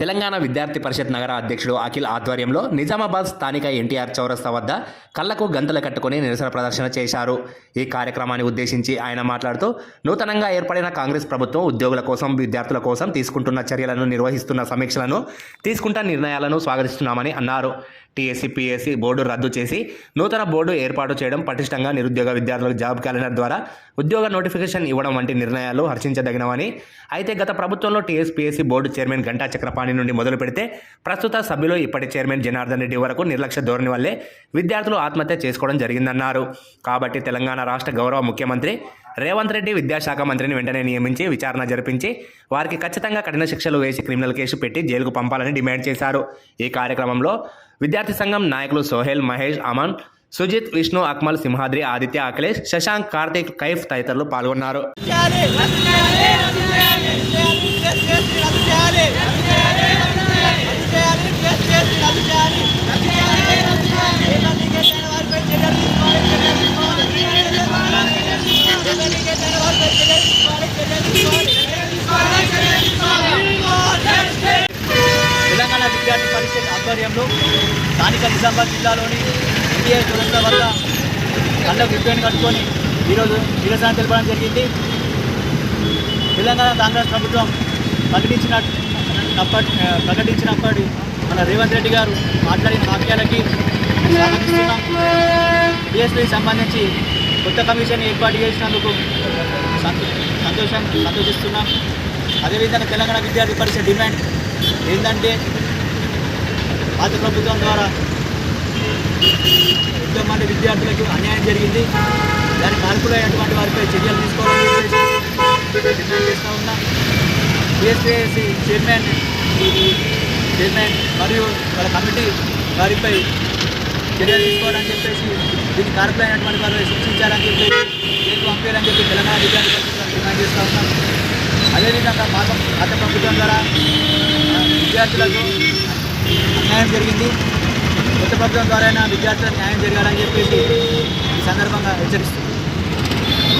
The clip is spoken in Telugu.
తెలంగాణ విద్యార్థి పరిషత్ నగర అధ్యక్షుడు అఖిల్ ఆధ్వర్యంలో నిజామాబాద్ స్థానిక ఎన్టీఆర్ చౌరస్తా వద్ద కళ్ళకు గంతలు కట్టుకుని నిరసన ప్రదర్శన చేశారు. ఈ కార్యక్రమాన్ని ఉద్దేశించి ఆయన మాట్లాడుతూ నూతనంగా ఏర్పడిన కాంగ్రెస్ ప్రభుత్వం ఉద్యోగుల కోసం విద్యార్థుల కోసం తీసుకుంటున్న చర్యలను నిర్వహిస్తున్న సమీక్షలను తీసుకుంటున్న నిర్ణయాలను స్వాగతిస్తున్నామని అన్నారు. టీఎస్సీ పిఎస్సీ బోర్డు రద్దు చేసి నూతన బోర్డు ఏర్పాటు చేయడం పటిష్టంగా నిరుద్యోగ విద్యార్థులకు జాబ్ క్యాలెండర్ ద్వారా ఉద్యోగ నోటిఫికేషన్ ఇవ్వడం వంటి నిర్ణయాలు హర్షించదగినవని. అయితే గత ప్రభుత్వంలో TSPSC board chairman Ghanta Chakrapani నుండి మొదలు పెడితే ప్రస్తుత సభ్యులు ఇప్పటి చైర్మన్ జనార్దన్ రెడ్డి వరకు నిర్లక్ష్య ధోరణి వల్లే విద్యార్థులు ఆత్మహత్య చేసుకోవడం జరిగిందన్నారు. కాబట్టి తెలంగాణ రాష్ట్ర గౌరవ ముఖ్యమంత్రి రేవంత్ రెడ్డి విద్యాశాఖ మంత్రిని వెంటనే నియమించి విచారణ జరిపించి వారికి ఖచ్చితంగా కఠిన శిక్షలు వేసి క్రిమినల్ కేసు పెట్టి జైలుకు పంపాలని డిమాండ్ చేశారు ఈ కార్యక్రమంలో విద్యార్థి సంఘం నాయకులు సోహెల్ మహేష్ అమన్ సుజిత్ విష్ణు అక్మల్ సింహాద్రి ఆదిత్య అఖిలేష్ శశాంక్ కార్తీక్ కైఫ్ తదితరులు పాల్గొన్నారు విద్యార్థి పరిషత్ ఆధ్వర్యంలో స్థానిక నిజామాబాద్ జిల్లాలోని ఎన్టీఆర్ చౌరస్తా వద్ద కళ్ళకు రిబ్బన్ కట్టుకొని ఈరోజు నిరసన తెలపడం జరిగింది. తెలంగాణ కాంగ్రెస్ ప్రభుత్వం ప్రకటించిన అప్పటి ప్రకటించినప్పటి మన రేవంత్ రెడ్డి గారు మాట్లాడిన వాక్యాలకి స్వాగతిస్తున్నాం డిఎస్పీకి సంబంధించి కొత్త కమిషన్ ఏర్పాటు చేసినందుకు సంతోషం సంతోషిస్తున్నాం. అదేవిధంగా తెలంగాణ విద్యార్థి పరిషత్ డిమాండ్ ఏంటంటే పాత ప్రభుత్వం ద్వారా ఎంతో మంది విద్యార్థులకు అన్యాయం జరిగింది. దానికి కాల్పులైనటువంటి వారిపై చర్యలు తీసుకోవాలని చెప్పేసి డిమాండ్ చేస్తూ ఉన్నాం. టీఎస్పీఎస్సీ చైర్మన్ చైర్మన్ మరియు వాళ్ళ కమిటీ వారిపై చర్యలు తీసుకోవాలని చెప్పేసి దీనికి కారకులైనటువంటి వారిపై శిక్షించాలని చెప్పేసి దీనికి పంపించాలని చెప్పి తెలంగాణ విద్యార్థి పరిషత్ డిమాండ్ చేస్తూ ఉన్నాం. అదేవిధంగా పాత పాత ప్రభుత్వం ద్వారా విద్యార్థులకు న్యాయం జరిగింది. కొత్త ప్రభుత్వం ద్వారా విద్యార్థులకు న్యాయం జరగాలని చెప్పేసి ఈ సందర్భంగా హెచ్చరిస్తుంది